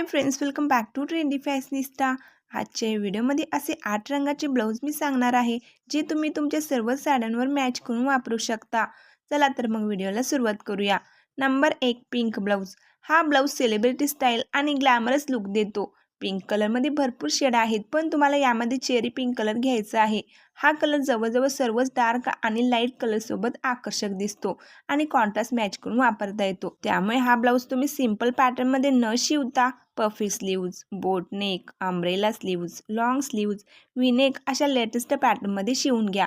Hi friends welcome back to trendy fashionista आजच्या व्हिडिओमध्ये असे आठ रंगाचे ब्लाऊज मी सांगणार आहे जे तुम्ही तुमच्या सर्व साड्यांवर मॅच करून वापरू शकता. चला तर मग व्हिडिओला सुरुवात करूया. नंबर एक पिंक ब्लाऊज हा ब्लाऊज सेलिब्रिटी स्टाईल आणि ग्लॅमरस लुक देतो. पिंक कलरमध्ये भरपूर शेड आहेत पण तुम्हाला यामध्ये चेरी पिंक कलर घ्यायचा आहे. हा कलर जवळजवळ सर्वच डार्क आणि लाइट कलरसोबत आकर्षक दिसतो आणि कॉन्ट्रास्ट मॅच करून वापरता येतो. त्यामुळे हा ब्लाऊज तुम्ही सिंपल पॅटर्नमध्ये न शिवता puffy sleeves boat neck sleeves long sleeves V neck अशा लेटेस्ट पॅटर्नमध्ये शिवून घ्या.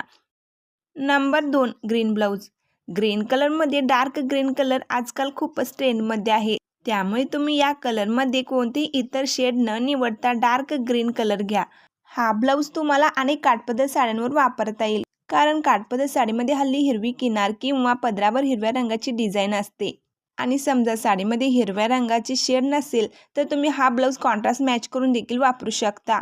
नंबर दोन ग्रीन ब्लाऊज. ग्रीन कलरमध्ये डार्क ग्रीन कलर आजकाल खूपच ट्रेंडमध्ये आहे. त्यामुळे तुम्ही या कलरमध्ये कोणतेही इतर शेड न निवडता डार्क ग्रीन कलर घ्या. हा ब्लाऊज तुम्हाला अनेक काठपदर साड्यांवर वापरता येईल. कारण काठपदर साडीमध्ये हल्ली हिरवी किनार किंवा पदरावर हिरव्या रंगाची डिझाईन असते. आणि समजा साडीमध्ये हिरव्या रंगाची शेड नसेल तर तुम्ही हा ब्लाऊज कॉन्ट्रास्ट मॅच करून देखील वापरू शकता.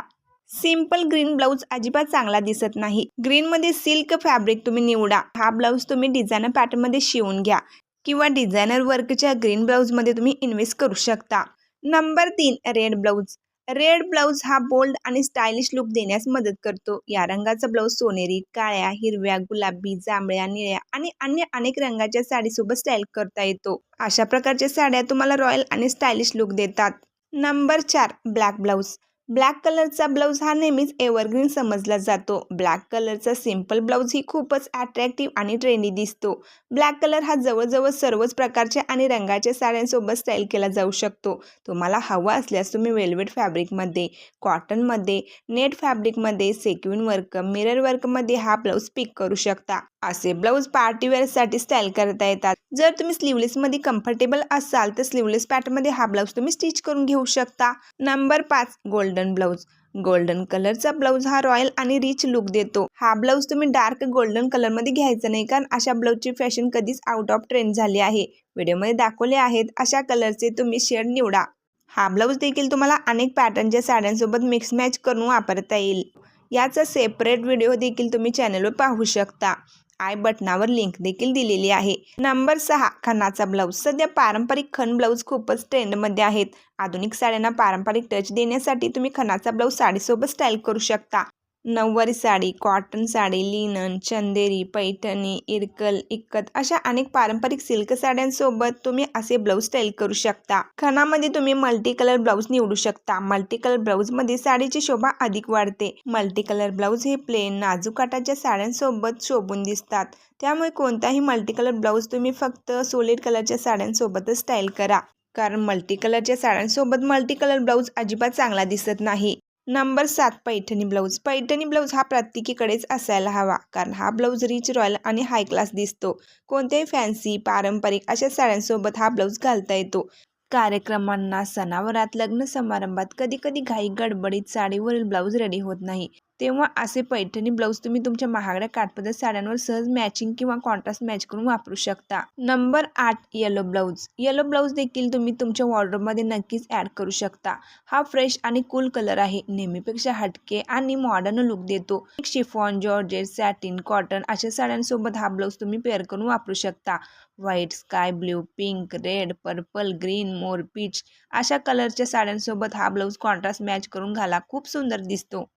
सिंपल ग्रीन ब्लाऊज अजिबात चांगला दिसत नाही. ग्रीनमध्ये सिल्क फॅब्रिक तुम्ही निवडा. हा ब्लाऊज तुम्ही डिझायनर पॅटर्नमध्ये शिवून घ्या. किंवा डिझायनर वर्कच्या ग्रीन ब्लाऊजमध्ये तुम्ही इन्व्हेस्ट करू शकता. नंबर तीन रेड ब्लाऊज रेड ब्लाऊज हा बोल्ड आणि स्टायलिश लुक देण्यास मदत करतो. या रंगाचा ब्लाऊज सोनेरी काळ्या हिरव्या गुलाबी जांभळ्या निळ्या आणि अन्य अनेक रंगाच्या साडीसोबत स्टाईल करता येतो. अशा प्रकारच्या साड्या तुम्हाला रॉयल आणि स्टायलिश लुक देतात. नंबर चार ब्लॅक ब्लाऊज ब्लॅक कलरचा ब्लाऊज हा नेहमीच एव्हरग्रीन समजला जातो. ब्लॅक कलरचा सिंपल ब्लाऊज ही खूपच अट्रॅक्टिव्ह आणि ट्रेंडी दिसतो. ब्लॅक कलर हा जवळजवळ सर्वच प्रकारच्या आणि रंगाच्या साड्यांसोबत स्टाईल केला जाऊ शकतो. तुम्हाला हवा असल्यास तुम्ही वेल्वेट फॅब्रिकमध्ये कॉटनमध्ये नेट फॅब्रिकमध्ये सेक्विन वर्क मिरर वर्कमध्ये हा ब्लाऊज पिक करू शकता. असे ब्लाऊज पार्टीवेअरसाठी स्टाईल करता येतात. जर तुम्ही स्लीवलेसमध्ये कम्फर्टेबल असाल तर स्लीवलेस पॅटर्नमध्ये हा ब्लाऊज तुम्ही स्टिच करून घेऊ शकता. नंबर पाच गोल्ड गोल्डन ब्लाऊज गोल्डन कलरचा ब्लाऊज हा रॉयल आणि रिच लुक देतो. हा ब्लाऊज तुम्ही डार्क गोल्डन कलरमध्ये घ्यायचा नाही कारण अशा ब्लाऊजची फॅशन कधीच आउट ऑफ ट्रेंड झाली आहे. व्हिडिओमध्ये दाखवले आहेत अशा कलरचे तुम्ही शेड निवडा. हा ब्लाऊज देखील तुम्हाला अनेक पॅटर्नच्या साड्यांसोबत मिक्स मॅच करून वापरता येईल. याचा सेपरेट व्हिडिओ देखील तुम्ही चॅनलवर पाहू शकता. आय बटनावर लिंक देखील दिलेली आहे. नंबर सहा खणाचा ब्लाऊज. सध्या पारंपरिक खण ब्लाऊज खूपच ट्रेंडमध्ये आहेत. आधुनिक साड्यांना पारंपरिक टच देण्यासाठी तुम्ही खणाचा ब्लाऊज साडीसोबत स्टाईल करू शकता. नऊवारी साडी कॉटन साडी लिनन चंदेरी पैठणी इरकल इक्कत अशा अनेक पारंपरिक सिल्क साड्यांसोबत तुम्ही असे ब्लाऊज स्टाईल करू शकता. खणामध्ये तुम्ही मल्टी कलर ब्लाऊज निवडू शकता. मल्टी कलर ब्लाऊजमध्ये साडीची शोभा अधिक वाढते. मल्टी कलर ब्लाऊज हे प्लेन नाजूक काटाच्या साड्यांसोबत शोभून दिसतात. त्यामुळे कोणताही मल्टी कलर ब्लाऊज तुम्ही फक्त सोलिड कलरच्या साड्यांसोबतच स्टाईल करा. कारण मल्टी कलरच्या साड्यांसोबत मल्टी कलर ब्लाऊज अजिबात चांगला दिसत नाही. नंबर सात पैठणी ब्लाऊज. पैठणी ब्लाऊज हा प्रत्येकीकडेच असायला हवा कारण हा ब्लाऊज रिच रॉयल आणि हाय क्लास दिसतो. कोणत्याही फॅन्सी पारंपरिक अशा साड्यांसोबत हा ब्लाऊज घालता येतो. कार्यक्रमांना सणावरात लग्न समारंभात कधी कधी घाई गडबडीत साडीवरील ब्लाऊज रेडी होत नाही. तेव्हा असे पैठणी ब्लाऊज तुम्ही तुमच्या महागड्या काठपदर साड्यांवर सहज मॅचिंग किंवा कॉन्ट्रास्ट मॅच करून वापरू शकता. नंबर आठ येलो ब्लाऊज येलो ब्लाऊज देखील तुम्ही तुमच्या वॉर्डरोबमध्ये नक्कीच ॲड करू शकता. हा फ्रेश आणि कूल कलर आहे. नेहमीपेक्षा हटके आणि मॉडर्न लुक देतो. शिफॉन जॉर्जेट सॅटिन कॉटन अशा साड्यांसोबत हा ब्लाऊज तुम्ही पेअर करून वापरू शकता. White sky blue pink red purple green मोर पीच अशा कलरच्या साड्यांसोबत हा ब्लाऊज कॉन्ट्रास्ट मॅच करून घाला. खूप सुंदर दिसतो.